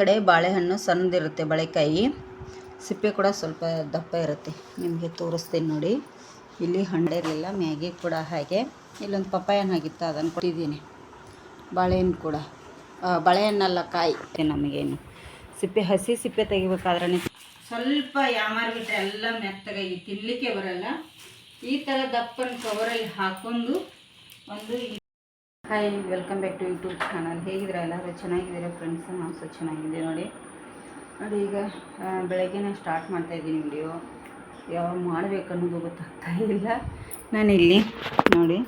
ಕಡೆ ಬಾಳೆಹಣ್ಣು ಸಣ್ಣದಿರುತ್ತೆ ಬಾಳೆಕಾಯಿ. ಸಿಪ್ಪೆ ಕೂಡ ಸ್ವಲ್ಪ ದಪ್ಪ ಇರುತ್ತೆ. ನಿಮಗೆ ತೋರಿಸ್ತೀನಿ ನೋಡಿ. ಇಲ್ಲಿ ಹಣ್ಣಿರಲಿಲ್ಲ ಮ್ಯಾಗಿ ಕೂಡ ಹಾಗೆ. ಇಲ್ಲೊಂದು ಪಪ್ಪಾಯ ಆಗಿತ್ತು, ಅದನ್ನು ಕೊಟ್ಟಿದ್ದೀನಿ. ಬಾಳೆಹಣ್ಣು ಕೂಡ. ಬಾಳೆಹಣ್ಣಲ್ಲ ಕಾಯಿ. ನಮಗೇನು. ಸಿಪ್ಪೆ ಹಸಿ, ಸಿಪ್ಪೆ ತೆಗಿಬೇಕಾದ್ರೆ ಸ್ವಲ್ಪ ಯಾಮಾರ್ಬಿಟ್ರೆ ಎಲ್ಲ ಮೆತ್ತಗಾಗಿ ತಿನ್ನಲಿಕ್ಕೆ ಬರಲ್ಲ. ಈ ಥರ ದಪ್ಪನ ಕವರಲ್ಲಿ ಹಾಕೊಂಡು ಒಂದು hi welcome back to YouTube channel ಹೇಗಿದ್ದೀರಾ ಎಲ್ಲರೂ? ಚೆನ್ನಾಗಿದ್ದೀರಾ ಫ್ರೆಂಡ್ಸ್ ನಾವು ಸಹ ಚೆನ್ನಾಗಿದ್ದೀವಿ ನೋಡಿ. ನೋಡಿ ಈಗ ಬೆಳಗ್ಗೆನೇ ಸ್ಟಾರ್ಟ್ ಮಾಡ್ತಾ ಇದ್ದೀನಿ ವಿಡಿಯೋ ಯಾವಾಗ ಮಾಡಬೇಕು ಅನ್ನೋದು ಗೊತ್ತಾಗ್ತಾ ಇಲ್ಲ. ನಾನಿಲ್ಲಿ, ನೋಡಿ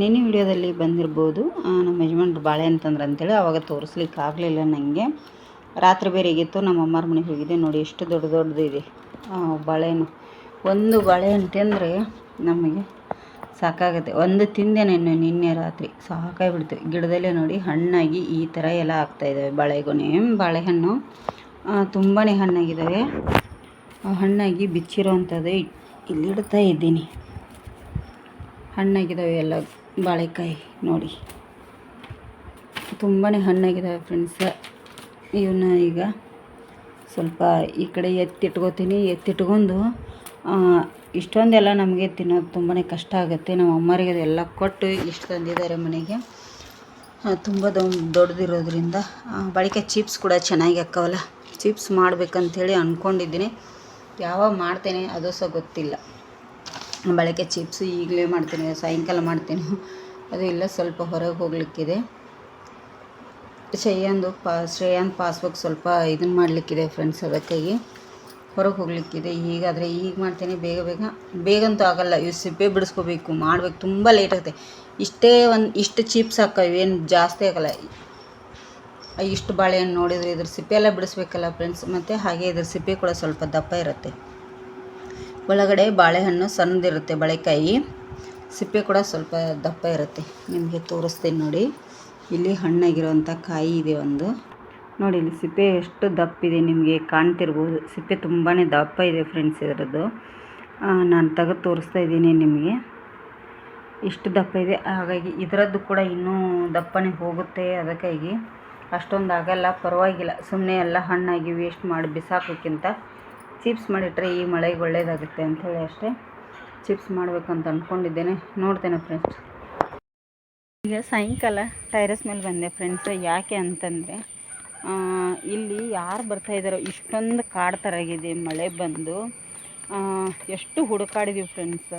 ನಿನ್ನೆ ವಿಡಿಯೋದಲ್ಲಿ ಬಂದಿರ್ಬೋದು ನಮ್ಮ ಯಜಮಾನ್ರು ಬಾಳೆ ಅಂತಂದ್ರೆ ಅಂತೇಳಿ, ಅವಾಗ ತೋರಿಸ್ಲಿಕ್ಕೆ ಆಗಲಿಲ್ಲ ನನಗೆ ರಾತ್ರಿ ಬೇರೆ ಹೇಗಿತ್ತು? ನಮ್ಮ ಅಮ್ಮರ ಮನೆಗೆ ಹೋಗಿದ್ದೆ. ನೋಡಿ, ಎಷ್ಟು ದೊಡ್ಡ ದೊಡ್ಡದಿದೆ. ಬಾಳೆಹಣ್ಣು. ಒಂದು ಬಾಳೆಹಣ್ಣು ತಿಂದರೆ ನಮಗೆ ಸಾಕಾಗುತ್ತೆ. ಒಂದು ತಿಂದೆ ನಾನು ನಿನ್ನೆ ರಾತ್ರಿ. ಸಾಕಾಗಿಬಿಡ್ತು. ಗಿಡದಲ್ಲೇ ನೋಡಿ ಹಣ್ಣಾಗಿ ಈ ಥರ ಎಲ್ಲ ಆಗ್ತಾಯಿದ್ದಾವೆ ಬಾಳೆಗೊನೆ, ಬಾಳೆಹಣ್ಣು. ತುಂಬಾ ಹಣ್ಣಾಗಿದ್ದಾವೆ ಹಣ್ಣಾಗಿ ಬಿಚ್ಚಿರೋವಂಥದ್ದು ಇಲ್ಲಿ ಇಡ್ತಾ ಇದ್ದೀನಿ. ಹಣ್ಣಾಗಿದ್ದಾವೆ ಎಲ್ಲ ಬಾಳೆಕಾಯಿ ನೋಡಿ. ತುಂಬಾ ಹಣ್ಣಾಗಿದ್ದಾವೆ ಫ್ರೆಂಡ್ಸ. ಇವನ್ನ ಈಗ ಸ್ವಲ್ಪ ಈ ಕಡೆ ಎತ್ತಿಟ್ಕೋತೀನಿ. ಎತ್ತಿಟ್ಕೊಂಡು ಇಷ್ಟೊಂದೆಲ್ಲ ನಮಗೆ ತಿನ್ನೋದು ತುಂಬಾ ಕಷ್ಟ ಆಗುತ್ತೆ. ನಮ್ಮ ಅಮ್ಮರಿಗೆ ಅದೆಲ್ಲ ಕೊಟ್ಟು ಇಷ್ಟು ತಂದಿದ್ದಾರೆ ಮನೆಗೆ. ತುಂಬ ದೊಡ್ಡದಿರೋದ್ರಿಂದ. ಬಳಿಕೆ ಚಿಪ್ಸ್ ಕೂಡ ಚೆನ್ನಾಗಿ ಹಾಕವಲ್ಲ. ಚಿಪ್ಸ್ ಮಾಡ್ಬೇಕಂತೇಳಿ ಅಂದ್ಕೊಂಡಿದ್ದೀನಿ ಯಾವಾಗ ಮಾಡ್ತೇನೆ ಅದು ಸಹ ಗೊತ್ತಿಲ್ಲ. ಬಳಕೆ ಚಿಪ್ಸು ಈಗಲೇ ಮಾಡ್ತೀನಿ, ಸಾಯಂಕಾಲ ಮಾಡ್ತೀನಿ. ಅದು ಇಲ್ಲ, ಸ್ವಲ್ಪ ಹೊರಗೆ ಹೋಗ್ಲಿಕ್ಕಿದೆ. ಶ್ರೇಯಾಂದು, ಪಾ, ಶ್ರೇಯಾಂದ್ ಪಾಸ್ಬುಕ್ ಸ್ವಲ್ಪ ಇದನ್ನು ಮಾಡಲಿಕ್ಕಿದೆ ಫ್ರೆಂಡ್ಸ್ ಅದಕ್ಕಾಗಿ. ಹೊರಗೆ ಹೋಗಲಿಕ್ಕಿದೆ. ಈಗಾದರೆ ಈಗ ಮಾಡ್ತೇನೆ. ಬೇಗ ಬೇಗ. ಬೇಗಂತೂ ಆಗಲ್ಲ. ಇವು ಸಿಪ್ಪೆ ಬಿಡಿಸ್ಕೋಬೇಕು. ಮಾಡ್ಬೇಕು. ತುಂಬ ಲೇಟ್ ಆಗುತ್ತೆ. ಇಷ್ಟೇ ಒಂದು, ಇಷ್ಟು ಚಿಪ್ಸ್ ಹಾಕವು ಏನು ಜಾಸ್ತಿ ಆಗಲ್ಲ. ಇಷ್ಟು ಬಾಳೆಹಣ್ಣು ನೋಡಿದರೆ ಇದ್ರ ಸಿಪ್ಪೆ ಎಲ್ಲ ಬಿಡಿಸ್ಬೇಕಲ್ಲ ಫ್ರೆಂಡ್ಸ್ ಮತ್ತು ಹಾಗೆ ಇದ್ರ ಸಿಪ್ಪೆ ಕೂಡ ಸ್ವಲ್ಪ ದಪ್ಪ ಇರುತ್ತೆ. ಒಳಗಡೆ ಬಾಳೆಹಣ್ಣು ಸಣ್ಣದಿರುತ್ತೆ ಬಾಳೆಕಾಯಿ. ಸಿಪ್ಪೆ ಕೂಡ ಸ್ವಲ್ಪ ದಪ್ಪ ಇರುತ್ತೆ. ನಿಮಗೆ ತೋರಿಸ್ತೀನಿ ನೋಡಿ. ಇಲ್ಲಿ ಹಣ್ಣಾಗಿರುವಂಥ ಕಾಯಿ ಇದೆ ಒಂದು. ನೋಡಿ, ಇಲ್ಲಿ ಸಿಪ್ಪೆ ಎಷ್ಟು ದಪ್ಪ ಇದೆ ನಿಮಗೆ ಕಾಣ್ತಿರ್ಬೋದು. ಸಿಪ್ಪೆ ತುಂಬಾ ದಪ್ಪ ಇದೆ ಫ್ರೆಂಡ್ಸ್ ಇದರದ್ದು. ನಾನು ತೆಗೆದು ತೋರಿಸ್ತಾ ಇದ್ದೀನಿ ನಿಮಗೆ. ಇಷ್ಟು ದಪ್ಪ ಇದೆ. ಹಾಗಾಗಿ ಇದರದ್ದು ಕೂಡ ಇನ್ನೂ ದಪ್ಪನೇ ಹೋಗುತ್ತೆ ಅದಕ್ಕಾಗಿ ಅಷ್ಟೊಂದು ಆಗಲ್ಲ, ಪರವಾಗಿಲ್ಲ. ಸುಮ್ಮನೆ ಎಲ್ಲ ಹಣ್ಣಾಗಿ ವೇಸ್ಟ್ ಮಾಡಿ ಬಿಸಾಕೋಕ್ಕಿಂತ ಚಿಪ್ಸ್ ಮಾಡಿಟ್ರೆ ಈ ಮಳೆಗೆ ಒಳ್ಳೆಯದಾಗುತ್ತೆ ಅಂಥೇಳಿ ಅಷ್ಟೇ ಚಿಪ್ಸ್ ಮಾಡಬೇಕಂತ ಅಂದ್ಕೊಂಡಿದ್ದೇನೆ ನೋಡ್ತೇನೆ ಫ್ರೆಂಡ್ಸ್ ಈಗ ಸಾಯಂಕಾಲ ಟೈರಸ್ ಮೇಲೆ ಬಂದೆ ಫ್ರೆಂಡ್ಸ್ ಯಾಕೆ ಅಂತಂದರೆ ಇಲ್ಲಿ ಯಾರು ಬರ್ತಾ ಇದ್ದಾರೋ ಇಷ್ಟೊಂದು ಕಾಡು ಥರ ಆಗಿದೆ, ಮಳೆ ಬಂದು. ಎಷ್ಟು ಹುಡುಕಾಡಿದೀವಿ ಫ್ರೆಂಡ್ಸ್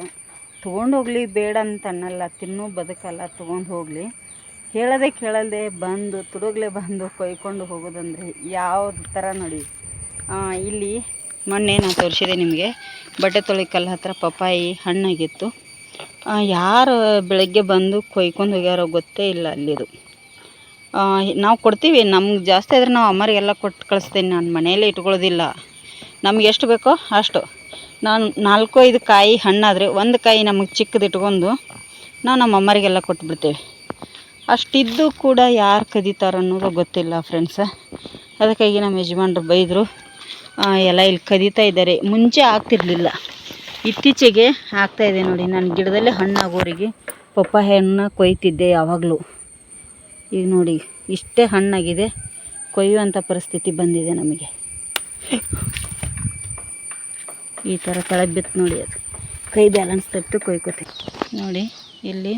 ತೊಗೊಂಡು ಹೋಗಲಿ, ಬೇಡ ಅಂತ ಅನ್ನಲ್ಲ, ತಿನ್ನೋ ಬದುಕಲ್ಲ, ತೊಗೊಂಡು ಹೋಗಲಿ. ಹೇಳದೆ ಕೇಳದೆ ಬಂದು, ತುಡುಗ್ಲೆ ಬಂದು ಕೊಯ್ಕೊಂಡು ಹೋಗೋದಂದರೆ ಯಾವ ಥರ ನೋಡಿ. ಇಲ್ಲಿ ಮೊನ್ನೆ ನಾನು ತೋರಿಸಿದೆ ನಿಮಗೆ, ಬಟ್ಟೆ ತೊಳಿಕಲ್ಲ ಹತ್ರ ಪಪ್ಪಾಯಿ ಹಣ್ಣಾಗಿತ್ತು. ಯಾರು ಬೆಳಗ್ಗೆ ಬಂದು ಕೊಯ್ಕೊಂಡು ಹೋಗ್ಯಾರೋ ಗೊತ್ತೇ ಇಲ್ಲ ಅಲ್ಲಿದು. ನಾವು ಕೊಡ್ತೀವಿ. ನಮ್ಗೆ ಜಾಸ್ತಿ ಆದರೆ ನಾವು ಅಮ್ಮರಿಗೆಲ್ಲ ಕೊಟ್ಟು ಕಳಿಸ್ತೀನಿ. ನಾನು ಮನೆಯಲ್ಲೇ ಇಟ್ಕೊಳ್ಳೋದಿಲ್ಲ ನಮ್ಗೆ ಎಷ್ಟು ಬೇಕೋ ಅಷ್ಟು. ನಾನು ನಾಲ್ಕು, ಐದು ಕಾಯಿ ಹಣ್ಣಾದರೆ ಒಂದು ಕಾಯಿ ನಮಗೆ ಚಿಕ್ಕದು ಇಟ್ಕೊಂಡು ನಾವು ನಮ್ಮ ಅಮ್ಮರಿಗೆಲ್ಲ ಕೊಟ್ಬಿಡ್ತೇವೆ. ಅಷ್ಟಿದ್ದು ಕೂಡ ಯಾರು ಕದೀತಾರೆ ಅನ್ನೋದು ಗೊತ್ತಿಲ್ಲ ಫ್ರೆಂಡ್ಸ ಅದಕ್ಕಾಗಿ ನಮ್ಮ ಯಜಮಾನ್ರು ಬೈದರು. ಎಲ್ಲ ಇಲ್ಲಿ ಕದೀತಾ ಇದ್ದಾರೆ ಮುಂಚೆ ಆಗ್ತಿರ್ಲಿಲ್ಲ. ಇತ್ತೀಚೆಗೆ ಆಗ್ತಾಯಿದೆ ನೋಡಿ. ನಾನು ಗಿಡದಲ್ಲೇ ಹಣ್ಣಾಗೋರಿಗೆ ಪಪ್ಪಾಯ ಹಣ್ಣು ಕೊಯ್ತಿದ್ದೆ ಯಾವಾಗಲೂ. ಈಗ ನೋಡಿ, ಇಷ್ಟೇ ಹಣ್ಣಾಗಿದೆ. ಕೊಯ್ಯುವಂಥ ಪರಿಸ್ಥಿತಿ ಬಂದಿದೆ ನಮಗೆ. ಈ ಥರ ಕೆಳಗೆ ಬಿತ್ತು ನೋಡಿ ಅದು. ಕೈ ಬ್ಯಾಲೆನ್ಸ್ ತಟ್ಟು ಕೊಯ್ಕೋತೀವಿ. ನೋಡಿ, ಇಲ್ಲಿ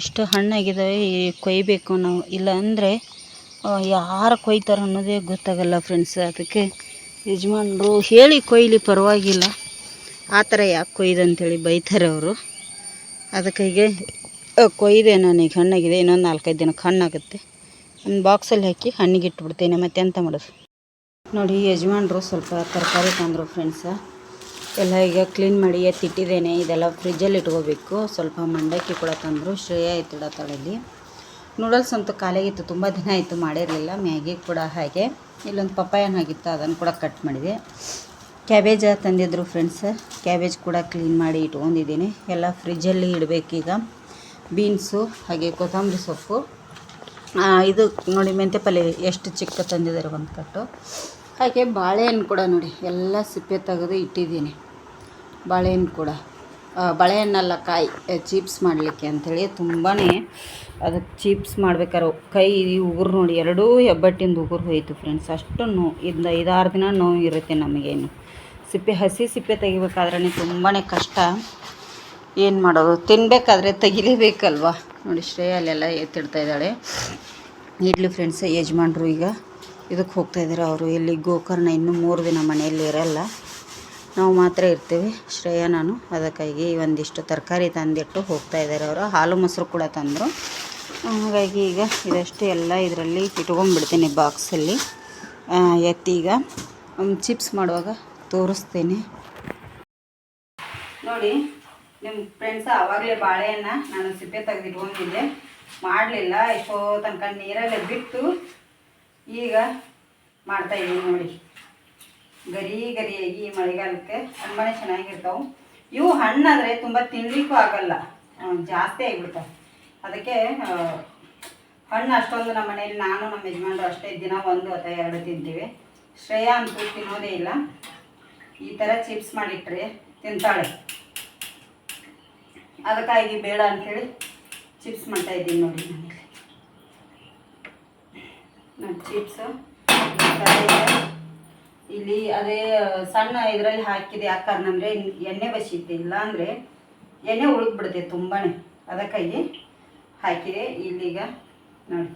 ಇಷ್ಟು ಹಣ್ಣಾಗಿದ್ದಾವೆ ಈ ಕೊಯ್ಬೇಕು ನಾವು. ಇಲ್ಲ ಅಂದರೆ ಯಾರು ಕೊಯ್ತಾರೆ ಅನ್ನೋದೇ ಗೊತ್ತಾಗಲ್ಲ ಫ್ರೆಂಡ್ಸ್ ಅದಕ್ಕೆ ಯಜಮಾನರು ಹೇಳಿ ಕೊಯ್ಲಿ, ಪರವಾಗಿಲ್ಲ. ಆ ಥರ ಯಾಕೆ ಕೊಯ್ದು ಅಂತೇಳಿ ಬೈತಾರೆ ಅವರು. ಅದಕ್ಕಾಗಿ ಅ, ನಾನು ಈಗ ಹಣ್ಣಾಗಿದೆ ಇನ್ನೊಂದು ನಾಲ್ಕೈದು ದಿನಕ್ಕೆ ಹಣ್ಣಾಗುತ್ತೆ ಒಂದು ಬಾಕ್ಸಲ್ಲಿ ಹಾಕಿ ಹಣ್ಣಿಗೆ ಇಟ್ಬಿಡ್ತೇನೆ ಮತ್ತೆ ಎಂತ ಮಾಡೋದು? ನೋಡಿ ಯಜಮಾನ್ರು ಸ್ವಲ್ಪ ತರಕಾರಿ ತಂದರು ಫ್ರೆಂಡ್ಸ ಎಲ್ಲ ಈಗ ಕ್ಲೀನ್ ಮಾಡಿ ಎತ್ತಿಟ್ಟಿದ್ದೇನೆ. ಇದೆಲ್ಲ ಫ್ರಿಜ್ಜಲ್ಲಿ ಇಟ್ಕೋಬೇಕು. ಸ್ವಲ್ಪ ಮಂಡಕ್ಕಿ ಕೂಡ ತಂದರು ಶ್ರೇಯ ಎತ್ತಿಡತ್ತಾಳಲ್ಲಿ ನೂಡಲ್ಸ್ ಅಂತೂ ಕಾಲಿಗಿತ್ತು ತುಂಬ ದಿನ ಆಯಿತು ಮಾಡಿರಲಿಲ್ಲ. ಮ್ಯಾಗಿ ಕೂಡ ಹಾಗೆ. ಇಲ್ಲೊಂದು ಪಪ್ಪಾಯನ ಆಗಿತ್ತು ಅದನ್ನು ಕೂಡ ಕಟ್ ಮಾಡಿದೆ. ಕ್ಯಾಬೇಜ ತಂದಿದ್ರು ಫ್ರೆಂಡ್ಸ ಕ್ಯಾಬೇಜ್ ಕೂಡ ಕ್ಲೀನ್ ಮಾಡಿ ಇಟ್ಕೊಂಡಿದ್ದೀನಿ. ಎಲ್ಲ ಫ್ರಿಜ್ಜಲ್ಲಿ ಇಡಬೇಕೀಗ. ಬೀನ್ಸು, ಹಾಗೆ ಕೊತ್ತಂಬರಿ ಸೊಪ್ಪು. ಇದು ನೋಡಿ ಮೆಂತ್ಯ ಪಲ್ಯ ಎಷ್ಟು ಚಿಕ್ಕ ತಂದಿದ್ದಾರೆ ಒಂದು ಕಟ್ಟು ಹಾಗೆ ಬಾಳೆಹಣ್ಣು ಕೂಡ ನೋಡಿ, ಎಲ್ಲ ಸಿಪ್ಪೆ ತೆಗೆದು ಇಟ್ಟಿದ್ದೀನಿ. ಬಾಳೆಹಣ್ಣು ಕೂಡ. ಬಾಳೆಹಣ್ಣಲ್ಲ ಕಾಯಿ ಚೀಪ್ಸ್ ಮಾಡಲಿಕ್ಕೆ ಅಂಥೇಳಿ ತುಂಬಾ ಅದಕ್ಕೆ ಚೀಪ್ಸ್ ಮಾಡ್ಬೇಕಾದ್ರೆ ಕೈ ಉಗುರು ನೋಡಿ, ಎರಡೂ ಹೆಬ್ಬಟ್ಟಿಂದ ಉಗುರು ಹೋಯಿತು ಫ್ರೆಂಡ್ಸ್. ಅಷ್ಟು ನೋವು ಇಂದ ಐದಾರು ದಿನ ನೋವು ಇರುತ್ತೆ ನಮಗೇನು. ಸಿಪ್ಪೆ ಹಸಿ ಸಿಪ್ಪೆ ತೆಗಿಬೇಕಾದ್ರೆ ತುಂಬಾ ಕಷ್ಟ. ಏನು ಮಾಡೋದು? ತಿನ್ನಬೇಕಾದ್ರೆ ತೆಗಿಲೇಬೇಕಲ್ವ? ನೋಡಿ ಶ್ರೇಯ ಅಲ್ಲೆಲ್ಲ ಎತ್ತಿಡ್ತಾ ಇದ್ದಾಳೆ. ಇಡ್ಲಿ ಫ್ರೆಂಡ್ಸ್ ಯಜಮಾನ್ರು ಈಗ ಇದಕ್ಕೆ ಹೋಗ್ತಾ ಇದ್ದಾರೆ ಅವರು. ಇಲ್ಲಿ ಗೋಕರ್ಣ ಇನ್ನೂ ಮೂರು ದಿನ ಮನೆಯಲ್ಲಿ ಇರಲ್ಲ. ನಾವು ಮಾತ್ರ ಇರ್ತೀವಿ. ಶ್ರೇಯ, ನಾನು ಅದಕ್ಕಾಗಿ ಒಂದಿಷ್ಟು ತರಕಾರಿ ತಂದಿಟ್ಟು ಹೋಗ್ತಾ ಇದ್ದಾರೆ ಅವರು. ಹಾಲು, ಮೊಸರು ಕೂಡ ತಂದರು. ಹಾಗಾಗಿ ಈಗ ಇದಷ್ಟು ಎಲ್ಲ ಇದರಲ್ಲಿ ಇಟ್ಕೊಂಡ್ಬಿಡ್ತೀನಿ ಬಾಕ್ಸಲ್ಲಿ. ಎತ್ತೀಗ ಚಿಪ್ಸ್ ಮಾಡುವಾಗ ತೋರಿಸ್ತೀನಿ. ನೋಡಿ ನಿಮ್ಮ ಫ್ರೆಂಡ್ಸ್ ಆವಾಗಲೇ ಬಾಳೆಹಣ್ಣ ನಾನು ಸಿಪ್ಪೆ ತೆಗೆದು ಇಟ್ಕೊಂಡಿದ್ದೆ ಮಾಡಲಿಲ್ಲ, ಎಷ್ಟೋ ತನಕ ನೀರಲ್ಲಿ ಬಿಟ್ಟು ಈಗ ಮಾಡ್ತಾ ಇದ್ದೀನಿ ನೋಡಿ. ಗರಿ ಗರಿಯಾಗಿ ಈ ಮಳೆಗಾಲಕ್ಕೆ ತುಂಬಾ ಚೆನ್ನಾಗಿರ್ತಾವೆ. ಇವು ಹಣ್ಣಾದರೆ ತುಂಬ ತಿನ್ನಲಿಕ್ಕೂ ಆಗಲ್ಲ ಜಾಸ್ತಿ ಆಗಿಬಿಡ್ತಾವೆ. ಅದಕ್ಕೆ ಹಣ್ಣು ಅಷ್ಟೊಂದು ನಮ್ಮ ಮನೇಲಿ ನಾನು ನಮ್ಮ ಯಜಮಾನರು ಅಷ್ಟೇ ದಿನ ಒಂದು ಅಥವಾ ಎರಡು ತಿಂತೀವಿ. ಶ್ರೇಯಾ ಅಂತೂ ತಿನ್ನೋದೇ ಇಲ್ಲ. ಈ ಥರ ಚಿಪ್ಸ್ ಮಾಡಿಟ್ರೆ ತಿಂತಾಳೆ. ಅದಕ್ಕಾಗಿ ಬೇಡ ಅಂಥೇಳಿ ಚಿಪ್ಸ್ ಮಾಡ್ತಾ ಇದ್ದೀನಿ ನೋಡಿ ನೋಡಿ ಚಿಪ್ಸು ಇಲ್ಲಿ ಅದೇ ಸಣ್ಣ ಇದರಲ್ಲಿ ಹಾಕಿದೆ ಯಾಕೆ ಕಾರಣ ಅಂದರೆ ಎಣ್ಣೆ ಬಸಿತ್ತೆ ಇಲ್ಲ ಅಂದರೆ ಎಣ್ಣೆ ಉಳಿದ್ಬಿಡುತ್ತೆ ತುಂಬಾ ಅದಕ್ಕಾಗಿ ಹಾಕಿದೆ. ಇಲ್ಲಿಗ ನೋಡಿ,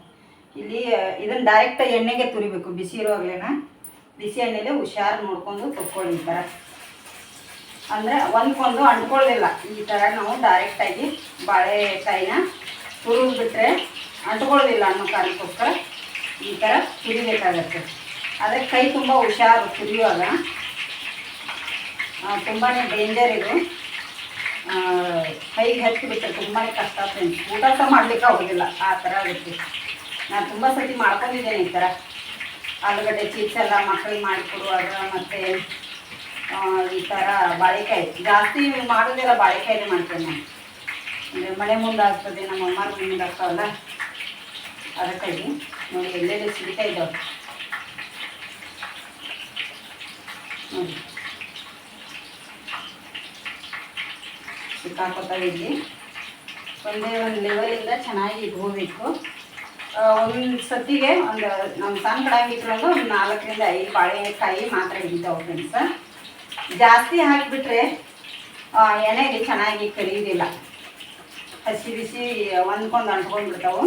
ಇಲ್ಲಿ ಇದನ್ನು ಡೈರೆಕ್ಟ್ ಎಣ್ಣೆಗೆ ತುರಿಬೇಕು, ಬಿಸಿ ಇರುವಾಗಲೇನ. ಬಿಸಿ ಎಣ್ಣೆಲೆ ಹುಷಾರು ನೋಡ್ಕೊಂಡು ಈ ಥರ ಅಂದರೆ ಒಂದ್ಕೊಂದು ಅಂಟ್ಕೊಳ್ಳಿಲ್ಲ ಈ ಥರ ನಾವು ಡೈರೆಕ್ಟಾಗಿ ಬಾಳೆಕಾಯಿನ ಹುರಿದ್ಬಿಟ್ರೆ ಅಂಟ್ಕೊಳ್ಳೋದಿಲ್ಲ ಅನ್ನೋ ಕಾರಣಕ್ಕೋಸ್ಕರ ಈ ಥರ ಕುದಿಬೇಕಾಗತ್ತೆ ಅದಕ್ಕೆ ಕೈ ತುಂಬ ಹುಷಾರು ಕುದಿಯುವಾಗ. ತುಂಬಾ ಡೇಂಜರ್ ಇದು. ಕೈಗೆ ಹಚ್ಚಿಬಿಟ್ರೆ ತುಂಬಾ ಕಷ್ಟ ಫ್ರೆಂಡ್ಸ್ ಊಟ ಸಹ ಮಾಡ್ಲಿಕ್ಕೆ ಆಗೋದಿಲ್ಲ. ಆ ಥರ ಆಗುತ್ತೆ. ನಾನು ತುಂಬ ಸತಿ ಮಾಡ್ಕೊಂಡಿದ್ದೇನೆ ಈ ಥರ ಆಲೂಗಡ್ಡೆ ಚಿಪ್ಸ್ ಎಲ್ಲ ಮಕ್ಕಳಿಗೆ ಮಾಡಿಕೊಡುವಾಗ ಮತ್ತು ಈ ಥರ ಬಾಳೆಕಾಯಿ. ಜಾಸ್ತಿ ಮಾಡೋದೆಲ್ಲ ಬಾಳೆಕಾಯಿನೇ ಮಾಡ್ತೇನೆ ನಾನು. ಅಂದರೆ ಮನೆ ಮುಂದಾಗ್ತದೆ ನಮ್ಮ ಅಮ್ಮ ಮುಂದೆ ಆಗ್ತಾವಲ್ಲ, ಅದಕ್ಕಾಗಿ ನೋಡಿ ಎಲ್ಲೆಲ್ಲಿ ಸಿಗ್ತಾ ಇದ್ದಾವೆ. ನೋಡಿ. ಒಂದೇ ಒಂದು ಲೆವೆಲಿಂದ ಚೆನ್ನಾಗಿ ಇಟ್ಕೋಬೇಕು. ಒಂದು ಸತಿಗೆ ಒಂದು ನಮ್ಮ ಸಣ್ಣ ಕಡಾಗಿ ಇಟ್ಕೊಂಡು ಒಂದು ನಾಲ್ಕರಿಂದ ಐದು ಬಾಳೆಕಾಯಿ ಮಾತ್ರ ಇದ್ದಾವೆ ಫ್ರೆಂಡ್ಸ್ ಜಾಸ್ತಿ ಹಾಕಿಬಿಟ್ರೆ ಎಣ್ಣೆಗೆ ಚೆನ್ನಾಗಿ ಕರಿಯೋದಿಲ್ಲ ಹಸಿ ಬಿಸಿ ಹೊಂದ್ಕೊಂಡು ಅಂಟ್ಕೊಂಡು ಬಿಡ್ತಾವೆ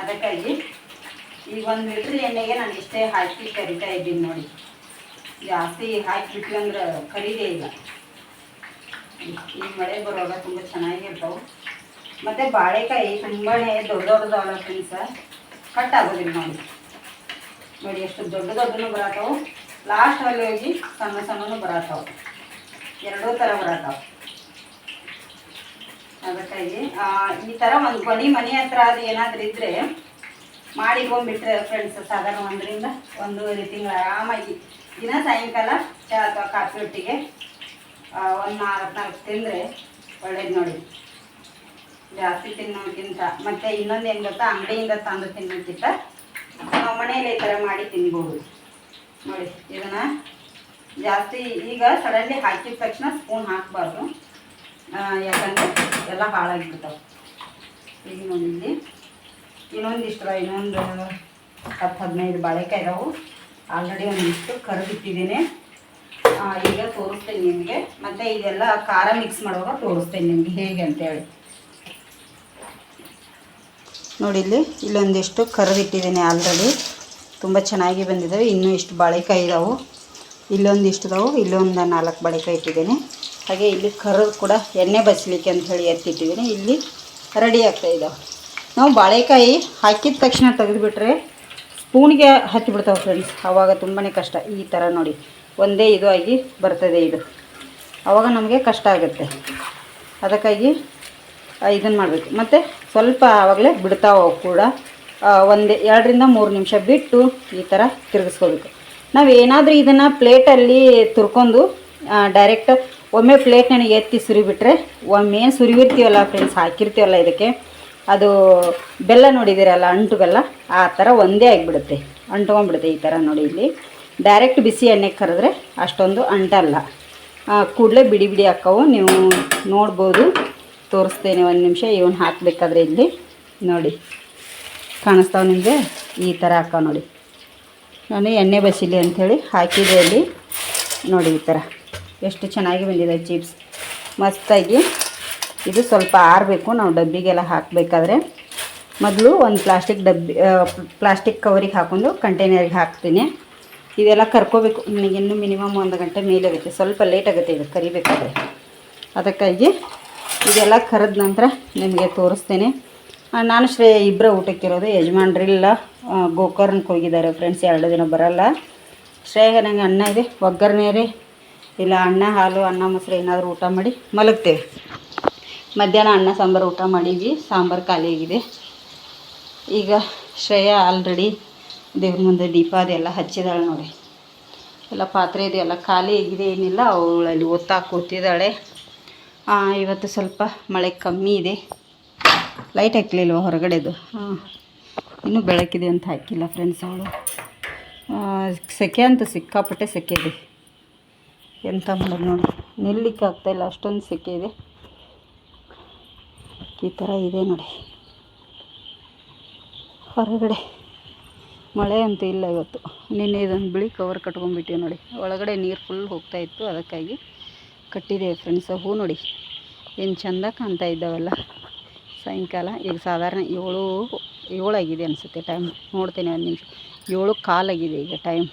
ಅದಕ್ಕಾಗಿ ಈಗ ಒಂದು ಲೀಟ್ರ್ ಎಣ್ಣೆಗೆ ನಾನು ಇಷ್ಟೇ ಹಾಕಿ ಕರಿತಾ ಇದ್ದೀನಿ ನೋಡಿ. ಜಾಸ್ತಿ ಹಾಕಿಬಿಟ್ವಿ ಅಂದ್ರೆ ಕರೀದೇ ಇಲ್ಲ. ಈ ಮಳೆ ಬರುವಾಗ ತುಂಬ ಚೆನ್ನಾಗಿರ್ತಾವೆ. ಮತ್ತು ಬಾಳೆಕಾಯಿ ತುಂಬಾ ದೊಡ್ಡ ದೊಡ್ಡದಾಗ ಕಟ್ ಆಗೋದಿಲ್ಲ ನೋಡಿ. ನೋಡಿ, ಎಷ್ಟು ದೊಡ್ಡ ದೊಡ್ಡನು ಬರತ್ತಾವು. ಲಾಸ್ಟ್ ಅಲ್ಲಿ ಹೋಗಿ ಸಣ್ಣ ಸಣ್ಣನು ಬರತ್ತಾವ ಎರಡೂ ಥರ ಬರತ್ತಾವ ಅದಕ್ಕಾಗಿ ಈ ಥರ ಒಂದು ಕೊನೆ ಮನೆ ಹತ್ರ ಅದು ಏನಾದರೂ ಇದ್ದರೆ ಮಾಡಿಟ್ಕೊಂಡ್ಬಿಟ್ರೆ ಫ್ರೆಂಡ್ಸ್ ಸಾಧಾರಣ ಒಂದರಿಂದ ಒಂದೂವರೆ ತಿಂಗಳು ಆರಾಮಾಗಿ. ದಿನ ಸಾಯಂಕಾಲ ಚಹಾ ಅಥವಾ ಕಾಫಿ ಒಟ್ಟಿಗೆ ಒಂದು ನಾಲ್ಕು ನಾಲ್ಕು ತಿಂದರೆ ಒಳ್ಳೇದು ನೋಡಿ. ಜಾಸ್ತಿ ತಿನ್ನೋಕ್ಕಿಂತ ಮತ್ತು ಇನ್ನೊಂದು ಏನು ಗೊತ್ತಾ, ಅಂಗಡಿಯಿಂದ ತಂದು ತಿನ್ನೋಕ್ಕಿಂತ ನಾವು ಮನೆಯಲ್ಲಿ ಈ ಥರ ಮಾಡಿ ತಿನ್ಬೋದು. ನೋಡಿ, ಇದನ್ನು ಜಾಸ್ತಿ ಈಗ ಸಡನ್ಲಿ ಹಾಕಿದ ತಕ್ಷಣ ಸ್ಪೂನ್ ಹಾಕಬಾರ್ದು. ಯಾಕಂದರೆ ಎಲ್ಲ ಹಾಳಾಗಿಬಿಡ್ತಾವೆ. ಈಗ ನೋಡಿ ಇಲ್ಲಿ ಇನ್ನೊಂದಿಷ್ಟು ಇನ್ನೊಂದು ಹತ್ತು ಹದಿನೈದು ಬಾಳೆಕಾಯಿ ಇದಾವೆ. ಆಲ್ರೆಡಿ ಒಂದಿಷ್ಟು ಕರೆದಿಟ್ಟಿದ್ದೀನಿ ಈಗ ತೋರಿಸ್ತೇನೆ ನಿಮಗೆ. ಮತ್ತು ಇದೆಲ್ಲ ಖಾರ ಮಿಕ್ಸ್ ಮಾಡುವಾಗ ತೋರಿಸ್ತೇನೆ ನಿಮಗೆ ಹೇಗೆ ಅಂತೇಳಿ. ನೋಡಿ ಇಲ್ಲಿ ಇಲ್ಲೊಂದಿಷ್ಟು ಕರೆದಿಟ್ಟಿದ್ದೀನಿ ಆಲ್ರೆಡಿ ತುಂಬ ಚೆನ್ನಾಗಿ ಬಂದಿದ್ದಾವೆ ಇನ್ನೂ ಇಷ್ಟು ಬಾಳೆಕಾಯಿ ಇದಾವೆ. ಇಲ್ಲೊಂದಿಷ್ಟು ಇದಾವೆ. ಇಲ್ಲೊಂದು ನಾಲ್ಕು ಬಾಳೆಕಾಯಿ ಇಟ್ಟಿದ್ದೀನಿ. ಹಾಗೆ ಇಲ್ಲಿ ಕರ್ರದು ಕೂಡ ಎಣ್ಣೆ ಬಸಲಿಕ್ಕೆ ಅಂತ ಹೇಳಿ ಎತ್ತಿಟ್ಟಿದ್ದೀನಿ. ಇಲ್ಲಿ ರೆಡಿ ಆಗ್ತಾ ಇದ್ದಾವೆ ನಾವು ಬಾಳೆಕಾಯಿ ಹಾಕಿದ ತಕ್ಷಣ ತೆಗೆದುಬಿಟ್ರೆ ಸ್ಪೂನ್ಗೆ ಹತ್ತಿಬಿಡ್ತಾವೆ ಫ್ರೆಂಡ್ಸ್. ಆವಾಗ ತುಂಬಾ ಕಷ್ಟ. ಈ ಥರ ನೋಡಿ. ಒಂದೇ ಇದು ಆಗಿ ಬರ್ತದೆ ಇದು. ಆವಾಗ ನಮಗೆ ಕಷ್ಟ ಆಗುತ್ತೆ. ಅದಕ್ಕಾಗಿ ಇದನ್ನು ಮಾಡಬೇಕು. ಮತ್ತು ಸ್ವಲ್ಪ ಆವಾಗಲೇ ಬಿಡ್ತಾವೆ ಕೂಡ. ಒಂದು, ಎರಡರಿಂದ ಮೂರು ನಿಮಿಷ ಬಿಟ್ಟು ಈ ಥರ ತಿರುಗಿಸ್ಕೋಬೇಕು. ನಾವು ಏನಾದರೂ ಇದನ್ನು ಪ್ಲೇಟಲ್ಲಿ ತುರ್ಕೊಂಡು ಡೈರೆಕ್ಟ್ ಒಮ್ಮೆ ಪ್ಲೇಟ್ ನನಗೆ ಎತ್ತಿ ಸುರಿಬಿಟ್ರೆ, ಒಮ್ಮೆ ಸುರಿವಿರ್ತೀವಲ್ಲ ಫ್ರೆಂಡ್ಸ್ ಹಾಕಿರ್ತೀವಲ್ಲ ಇದಕ್ಕೆ? ಅದು ಬೆಲ್ಲ ನೋಡಿದ್ದೀರಲ್ಲ, ಅಂಟು ಬೆಲ್ಲ, ಆ ಥರ ಒಂದೇ ಆಗಿಬಿಡುತ್ತೆ. ಅಂಟ್ಕೊಂಡ್ಬಿಡುತ್ತೆ ಈ ಥರ ನೋಡಿ ಇಲ್ಲಿ. ಡೈರೆಕ್ಟ್ ಬಿಸಿ ಎಣ್ಣೆಗೆ ಕರೆದ್ರೆ ಅಷ್ಟೊಂದು ಅಂಟಲ್ಲ. ಕೂಡಲೇ ಬಿಡಿ ಬಿಡಿ ಹಾಕವು ನೀವು ನೋಡ್ಬೋದು. ತೋರಿಸ್ತೇನೆ ಒಂದು ನಿಮಿಷ, ಇವನ್ ಹಾಕಬೇಕಾದ್ರೆ ಇಲ್ಲಿ. ನೋಡಿ. ಕಾಣಿಸ್ತಾವೆ ನಿಮಗೆ? ಈ ಥರ ಹಾಕವು ನೋಡಿ. ನಾನು ಎಣ್ಣೆ ಬಸಿಲಿ ಅಂಥೇಳಿ ಹಾಕಿದೆ ಅಲ್ಲಿ ನೋಡಿ ಈ ಥರ ಎಷ್ಟು ಚೆನ್ನಾಗಿ ಬಂದಿದೆ ಚಿಪ್ಸ್ ಮಸ್ತಾಗಿ. ಇದು ಸ್ವಲ್ಪ ಆರಬೇಕು, ನಾವು ಡಬ್ಬಿಗೆಲ್ಲ ಹಾಕಬೇಕಾದ್ರೆ. ಮೊದಲು ಒಂದು ಪ್ಲಾಸ್ಟಿಕ್ ಡಬ್ಬಿ ಪ್ಲಾಸ್ಟಿಕ್ ಕವರಿಗೆ ಹಾಕೊಂಡು ಕಂಟೈನರಿಗೆ ಹಾಕ್ತೀನಿ. ಇದೆಲ್ಲ ಕರ್ಕೋಬೇಕು. ಇನ್ನೂ ಮಿನಿಮಮ್ ಒಂದು ಗಂಟೆ ಮೇಲೆ ಆಗುತ್ತೆ. ಸ್ವಲ್ಪ ಲೇಟ್ ಆಗುತ್ತೆ ಇದು ಕರಿಬೇಕಾದ್ರೆ. ಅದಕ್ಕಾಗಿ ಇದೆಲ್ಲ ಕರೆದ ನಂತರ ನಿಮಗೆ ತೋರಿಸ್ತೇನೆ. ನಾನು ಶ್ರೇಯ ಇಬ್ಬರ ಊಟಕ್ಕಿರೋದು ಯಜಮಾನ್ರಿಲ್ಲ. ಗೋಕರ್ಣಕ್ಕೆ ಹೋಗಿದ್ದಾರೆ ಫ್ರೆಂಡ್ಸ್ ಎರಡು ದಿನ ಬರಲ್ಲ. ಶ್ರೇಯಾಗ ನಂಗೆ ಅನ್ನ ಇದೆ. ಒಗ್ಗರಣೆ ರೀ. ಇಲ್ಲ, ಅನ್ನ, ಹಾಲು, ಅನ್ನ, ಮೊಸರು ಏನಾದರೂ ಊಟ ಮಾಡಿ ಮಲಗ್ತೇವೆ. ಮಧ್ಯಾಹ್ನ ಅನ್ನ, ಸಾಂಬಾರು ಊಟ ಮಾಡಿದ್ವಿ. ಸಾಂಬಾರು ಖಾಲಿಯಾಗಿದೆ ಈಗ ಶ್ರೇಯ ಆಲ್ರೆಡಿ ದೇವ್ರ ಮುಂದೆ ದೀಪ ಅದೆಲ್ಲ ಹಚ್ಚಿದಾಳೆ ನೋಡಿ. ಎಲ್ಲ ಪಾತ್ರೆ ಇದೆ ಎಲ್ಲ ಖಾಲಿ ಆಗಿದೆ, ಏನಿಲ್ಲ. ಅವಳಲ್ಲಿ ಒತ್ತಾ ಕೂತಿದ್ದಾಳೆ. ಇವತ್ತು ಸ್ವಲ್ಪ ಮಳೆ ಕಮ್ಮಿ ಇದೆ. ಲೈಟ್ ಹಾಕಲಿಲ್ವ ಹೊರಗಡೆದು? ಹಾಂ. ಇನ್ನೂ ಬೆಳಕಿದೆ ಅಂತ ಹಾಕಿಲ್ಲ ಫ್ರೆಂಡ್ಸ್ ಅವಳು. ಸೆಕೆ ಅಂತ ಸಿಕ್ಕಾಪಟ್ಟೆ ಸೆಕೆ ಇದೆ. ಎಂತ ಮಾಡೋದು ನೋಡಿ. ನಿಲ್ಲಿಕ್ಕೆ ಆಗ್ತಾಯಿಲ್ಲ ಅಷ್ಟೊಂದು ಸೆಕೆ ಇದೆ. ಈ ಥರ ಇದೆ ನೋಡಿ. ಹೊರಗಡೆ ಮಳೆ ಅಂತ ಇಲ್ಲ ಇವತ್ತು. ನಿನ್ನೆ ಇದೊಂದು ಬಿಳಿ ಕವರ್ ಕಟ್ಕೊಂಡ್ಬಿಟ್ಟಿವಿ ನೋಡಿ. ಒಳಗಡೆ ನೀರು ಫುಲ್ ಹೋಗ್ತಾ ಇತ್ತು, ಅದಕ್ಕಾಗಿ ಕಟ್ಟಿದೆ ಫ್ರೆಂಡ್ಸ್ ಹೂ ನೋಡಿ, ಏನು ಚಂದ ಕಾಣ್ತಾ ಇದ್ದಾವೆಲ್ಲ. ಸಾಯಂಕಾಲ, ಈಗ ಸಾಧಾರಣ ಏಳು, ಏಳಾಗಿದೆ ಅನಿಸುತ್ತೆ ಟೈಮ್ ನೋಡ್ತೇನೆ ಒಂದು ನಿಮಿಷ. ಏಳು ಕಾಲಾಗಿದೆ ಈಗ ಟೈಮ್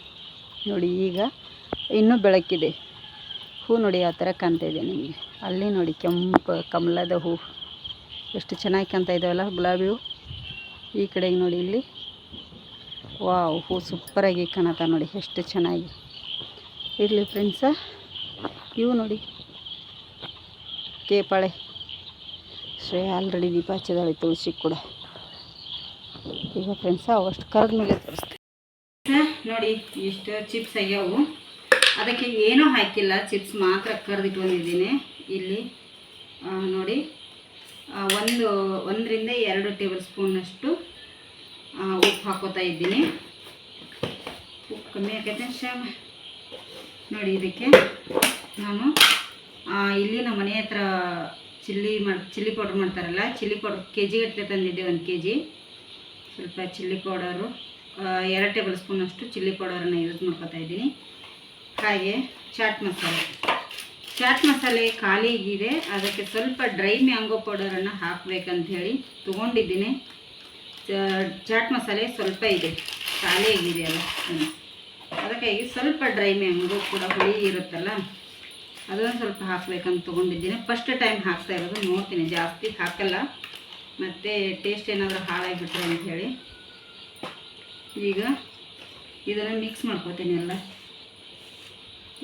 ನೋಡಿ ಈಗ ಇನ್ನೂ ಬೆಳಕಿದೆ. ಹೂ ನೋಡಿ ಆ ಥರ ಕಾಣ್ತಾಯಿದೆ ನಿಮಗೆ. ಅಲ್ಲಿ ನೋಡಿ ಕೆಂಪು ಕಮಲದ ಹೂ. ಎಷ್ಟು ಚೆನ್ನಾಗಿ ಕಾಣ್ತಾ ಇದ್ದಾವಲ್ಲ ಗುಲಾಬಿ ಹೂ. ಈ ಕಡೆಗೆ ನೋಡಿ ಇಲ್ಲಿ. ವಾವ್, ಹೂ ಸೂಪರಾಗಿ ಕಾಣತ್ತ ನೋಡಿ, ಎಷ್ಟು ಚೆನ್ನಾಗಿ. ಇರಲಿ ಫ್ರೆಂಡ್ಸ ಇವು ನೋಡಿ. ಕೇಪಾಳೆ. ಶ್ರೇಯ ಆಲ್ರೆಡಿ ದೀಪ ಹಚ್ಚಿದಾಳೆ ತುಳಸಿ ಕೂಡ. ಈಗ ಫ್ರೆಂಡ್ಸ ಅವಷ್ಟು ಕರ್ದ ಮೇಲೆ ತೋರಿಸ್ತೀನಿ. ನೋಡಿ, ಇಷ್ಟು ಚಿಪ್ಸ್ ಆಗ್ಯಾವು. ಅದಕ್ಕೆ ಏನೂ ಹಾಕಿಲ್ಲ ಚಿಪ್ಸ್ ಮಾತ್ರ ಕರೆದಿಟ್ಕೊಂಡಿದ್ದೀನಿ ಇಲ್ಲಿ ನೋಡಿ ಒಂದು, ಒಂದರಿಂದ ಎರಡು ಟೇಬಲ್ ಸ್ಪೂನಷ್ಟು ಉಪ್ಪು ಹಾಕೋತಾ ಇದ್ದೀನಿ. ಉಪ್ಪು ಕಮ್ಮಿ ಆಗೈತೆ ಶ್ಯಾಮ. ನೋಡಿ, ಇದಕ್ಕೆ ನಾನು ಇಲ್ಲಿ ನಮ್ಮ ಮನೆ ಹತ್ರ ಚಿಲ್ಲಿ ಮಾಡಿ ಚಿಲ್ಲಿ ಪೌಡ್ರ್ ಮಾಡ್ತಾರಲ್ಲ, ಚಿಲ್ಲಿ ಪೌಡ್ರ್ ಕೆ ಜಿ ಗಟ್ಟಲೆ ತಂದಿದ್ದೆ ಒಂದು ಕೆ ಜಿ ಸ್ವಲ್ಪ ಚಿಲ್ಲಿ ಪೌಡರು ಎರಡು ಟೇಬಲ್ ಸ್ಪೂನಷ್ಟು ಚಿಲ್ಲಿ ಪೌಡರನ್ನು ಯೂಸ್ ಮಾಡ್ಕೊತಾ ಇದ್ದೀನಿ. ಹಾಗೆ ಚಾಟ್ ಮಸಾಲೆ. ಚಾಟ್ ಮಸಾಲೆ ಖಾಲಿ ಇದೆ ಅದಕ್ಕೆ ಸ್ವಲ್ಪ ಡ್ರೈ ಮ್ಯಾಂಗೋ ಪೌಡರನ್ನು ಹಾಕಬೇಕಂತ ಹೇಳಿ ತೊಗೊಂಡಿದ್ದೀನಿ. ಚಾಟ್ ಮಸಾಲೆ ಸ್ವಲ್ಪ ಇದೆ, ಖಾಲಿ ಅಲ್ಲ. ಅದಕ್ಕಾಗಿ ಸ್ವಲ್ಪ ಡ್ರೈ ಮ್ಯಾಂಗೋ ಕೂಡ ಹುಳಿ ಇರುತ್ತಲ್ಲ ಅದನ್ನು ಸ್ವಲ್ಪ ಹಾಕ್ಬೇಕಂತ ತೊಗೊಂಡಿದ್ದೀನಿ. ಫಸ್ಟ್ ಟೈಮ್ ಹಾಕ್ತಾ ಇರೋದು, ನೋಡ್ತೀನಿ. ಜಾಸ್ತಿ ಹಾಕಲ್ಲ. ಮತ್ತು ಟೇಸ್ಟ್ ಏನಾದರೂ ಹಾಳಾಗಿಬಿಟ್ರೆ ಅಂತ ಹೇಳಿ. ಈಗ ಇದನ್ನು ಮಿಕ್ಸ್ ಮಾಡ್ಕೊತೀನಿ ಎಲ್ಲ.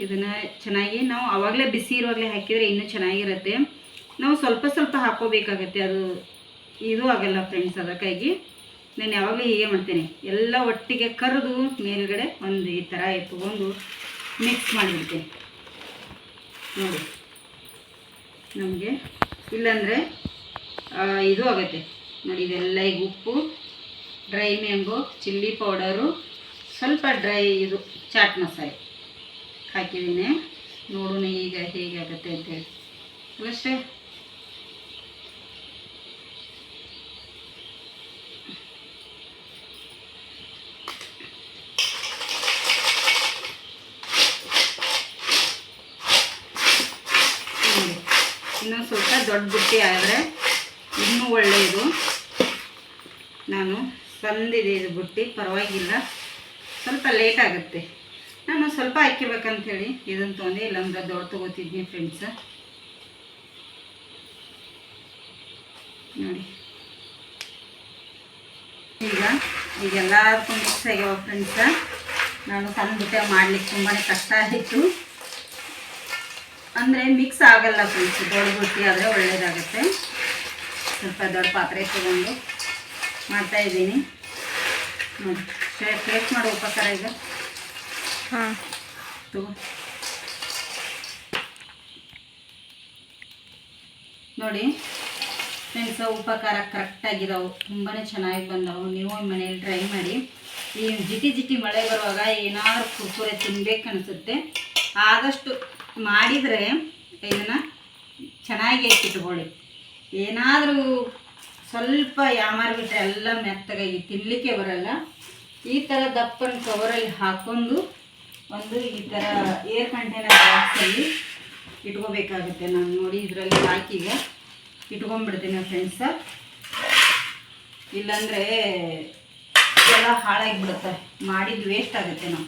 ಇದನ್ನು ಚೆನ್ನಾಗಿ ನಾವು ಆವಾಗಲೇ ಬಿಸಿ ಇರುವಾಗಲೇ ಹಾಕಿದರೆ ಇನ್ನೂ ಚೆನ್ನಾಗಿರುತ್ತೆ. ನಾವು ಸ್ವಲ್ಪ ಸ್ವಲ್ಪ ಹಾಕೋಬೇಕಾಗತ್ತೆ. ಅದು ಇದು ಆಗಲ್ಲ ಫ್ರೆಂಡ್ಸ್ ಅದಕ್ಕಾಗಿ ನಾನು ಯಾವಾಗಲೂ ಹೀಗೆ ಮಾಡ್ತೀನಿ. ಎಲ್ಲ ಒಟ್ಟಿಗೆ ಕರೆದು ಮೇಲುಗಡೆ ಒಂದು ಈ ಥರ ಎತ್ಕೊಂಡು ಮಿಕ್ಸ್ ಮಾಡಿಬಿಡ್ತೇನೆ. ನೋಡಿ. ನಮಗೆ. ಇಲ್ಲಾಂದರೆ ಇದು ಆಗುತ್ತೆ. ನೋಡಿ, ಇದೆಲ್ಲ ಈಗ ಉಪ್ಪು, ಡ್ರೈ ಮ್ಯಾಂಗೋ, ಚಿಲ್ಲಿ ಪೌಡರು, ಸ್ವಲ್ಪ ಡ್ರೈ ಇದು ಚಾಟ್ ಮಸಾಲೆ ಹಾಕಿದ್ದೀನಿ ನೋಡೋಣ ಈಗ ಹೇಗೆ ಆಗುತ್ತೆ ಅಂತೇಳಿ ಅಷ್ಟೇ ನೋಡಿ ಇನ್ನೊಂದು ಸ್ವಲ್ಪ ದೊಡ್ಡ ಬುಟ್ಟಿ ಆದರೆ ಇನ್ನೂ ಒಳ್ಳೆಯದು. ನಾನು ಸಂದಿದೆ ಇದು ಬುಟ್ಟಿ, ಪರವಾಗಿಲ್ಲ. ಸ್ವಲ್ಪ ಲೇಟ್ ಆಗುತ್ತೆ. ನಾನು ಸ್ವಲ್ಪ ಹಾಕಿರ್ಬೇಕಂತೇಳಿ ಇದನ್ನು ತೊಗೊಂಡೆ, ಇಲ್ಲಾಂದ್ರೆ ದೊಡ್ಡ ತೊಗೋತಿದ್ನಿ ಫ್ರೆಂಡ್ಸ ನೋಡಿ. ಈಗ ಈಗೆಲ್ಲದಕ್ಕೂ ಮಿಕ್ಸ್ ಆಗ್ಯಾವ ಫ್ರೆಂಡ್ಸ ನಾನು ಸಣ್ಣ ಬುಟ್ಟೆ ಮಾಡ್ಲಿಕ್ಕೆ ತುಂಬಾ ಕಷ್ಟ ಆಯಿತು. ಅಂದರೆ ಮಿಕ್ಸ್ ಆಗಲ್ಲ ಫ್ರೆಂಡ್ಸ್. ದೊಡ್ಡ ಬುಟ್ಟಿ ಆದರೆ ಒಳ್ಳೆಯದಾಗುತ್ತೆ ಸ್ವಲ್ಪ ದೊಡ್ಡ ಪಾತ್ರೆ ತೊಗೊಂಡು ಮಾಡ್ತಾ ಇದ್ದೀನಿ. ನೋಡಿ ಟೇಸ್ಟ್ ಮಾಡೋ ಉಪಕಾರ ಈಗ. ಹಾಂ. ತಗೋ. ನೋಡಿ ಫ್ರೆಂಡ್ಸ್ ಉಪಕಾರ ಕರೆಕ್ಟಾಗಿರೋವು ತುಂಬಾ ಚೆನ್ನಾಗಿ ಬಂದವು. ನೀವು ಮನೇಲಿ ಟ್ರೈ ಮಾಡಿ. ಈ ಜಿಟಿ ಜಿಟಿ ಮಳೆ ಬರುವಾಗ ಏನಾದ್ರು ಕುರ್ಕುರೆ ತಿನ್ಬೇಕು ಅನಿಸುತ್ತೆ. ಆದಷ್ಟು ಮಾಡಿದರೆ ಇದನ್ನು ಚೆನ್ನಾಗಿ ಇಟ್ಕೊಳ್ಳಿ ಏನಾದರೂ ಸ್ವಲ್ಪ ಯಾಮಾರು ಬಿಟ್ಟರೆ ಎಲ್ಲ ಮೆತ್ತಗಾಗಿ ತಿನ್ನಲಿಕ್ಕೆ ಬರಲ್ಲ. ಈ ಥರ ದಪ್ಪನ ಕವರಲ್ಲಿ ಹಾಕ್ಕೊಂಡು ಒಂದು ಈ ಥರ ಏರ್ ಕಂಟೈನರ್ ಬಾಕ್ಸಲ್ಲಿ ಇಟ್ಕೋಬೇಕಾಗುತ್ತೆ. ನಾನು ನೋಡಿ ಇದರಲ್ಲಿ ಹಾಕೀಗ ಇಟ್ಕೊಂಡ್ಬಿಡ್ತೀನಿ ಫ್ರೆಂಡ್ಸ ಇಲ್ಲಾಂದರೆ ಎಲ್ಲ ಹಾಳಾಗಿಬಿಡುತ್ತೆ. ಮಾಡಿದ್ದು ವೇಸ್ಟ್ ಆಗುತ್ತೆ ನಾವು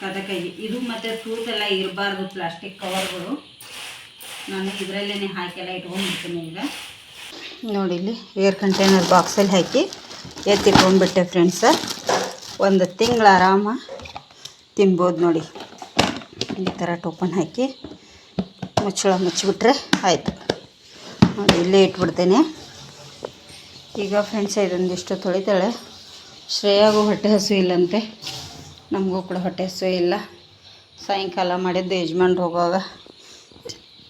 ಕದಕಾಯಿ ಇದು ಮತ್ತು ಎಲ್ಲ ಇರಬಾರ್ದು ಪ್ಲಾಸ್ಟಿಕ್ ಕವರ್ಗಳು ನಾನು ಇದರಲ್ಲೇ ಹಾಕೆಲ್ಲ ಇಟ್ಕೊಂಡ್ಬಿಡ್ತೀನಿ ಈಗ. ನೋಡಿ ಇಲ್ಲಿ ಏರ್ ಕಂಟೈನರ್ ಬಾಕ್ಸಲ್ಲಿ ಹಾಕಿ ಎತ್ತಿಟ್ಕೊಂಡ್ಬಿಟ್ಟೆ ಫ್ರೆಂಡ್ಸ ಒಂದು ತಿಂಗಳು ಆರಾಮ ತಿನ್ಬೋದು ನೋಡಿ. ಈ ಥರ ಟೋಪನ್ ಹಾಕಿ ಮುಚ್ಚಳ ಮುಚ್ಚಿಬಿಟ್ರೆ ಆಯಿತು. ನೋಡಿ, ಇಲ್ಲೇ ಇಟ್ಬಿಡ್ತೇನೆ. ಈಗ ಫ್ರೆಂಡ್ಸ್ ಇದೊಂದಿಷ್ಟು ತೊಳಿತಾಳೆ. ಶ್ರೇಯಾಗೂ ಹೊಟ್ಟೆ ಹಸು ಇಲ್ಲಂತೆ. ನಮಗೂ ಕೂಡ ಹೊಟ್ಟೆ ಹಸು ಇಲ್ಲ. ಸಾಯಂಕಾಲ ಮಾಡಿದ್ದು ಯಜಮಾನ್ರು ಹೋಗುವಾಗ.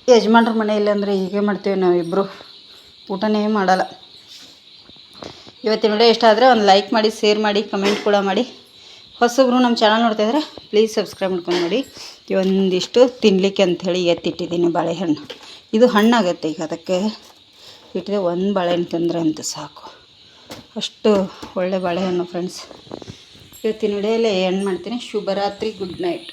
ಯಜಮಾನ್ರ ಮನೆಯಲ್ಲಿ ಅಂದರೆ ಹೀಗೆ ಮಾಡ್ತೀವಿ ನಾವಿಬ್ಬರು ಊಟನೇ ಮಾಡಲ್ಲ. ಇವತ್ತಿನ ವಿಡಿಯೋ ಇಷ್ಟ ಆದರೆ ಒಂದು ಲೈಕ್ ಮಾಡಿ, ಶೇರ್ ಮಾಡಿ, ಕಮೆಂಟ್ ಕೂಡ ಮಾಡಿ. ಹೊಸಬ್ರು ನಮ್ಮ ಚಾನಲ್ ನೋಡ್ತಾ ಇದ್ರೆ ಪ್ಲೀಸ್ ಸಬ್ಸ್ಕ್ರೈಬ್ ಮಾಡ್ಕೊಂಡು ನೋಡಿ ಒಂದಿಷ್ಟು ತಿನ್ನಲಿಕ್ಕೆ ಅಂಥೇಳಿ ಎತ್ತಿಟ್ಟಿದ್ದೀನಿ ಬಾಳೆಹಣ್ಣು. ಇದು ಹಣ್ಣಾಗತ್ತೆ ಈಗ ಅದಕ್ಕೆ ಇಟ್ಟರೆ ಒಂದು ಬಾಳೆಹಣ್ಣು ತಂದರೆ ಅಂತ ಸಾಕು. ಅಷ್ಟು ಒಳ್ಳೆ ಬಾಳೆಹಣ್ಣು ಫ್ರೆಂಡ್ಸ್. ಇವತ್ತಿನ ವಿಡಿಯೋಲ್ಲೇ ಎಂಡ್ ಮಾಡ್ತೀನಿ? ಶುಭರಾತ್ರಿ ಗುಡ್ ನೈಟ್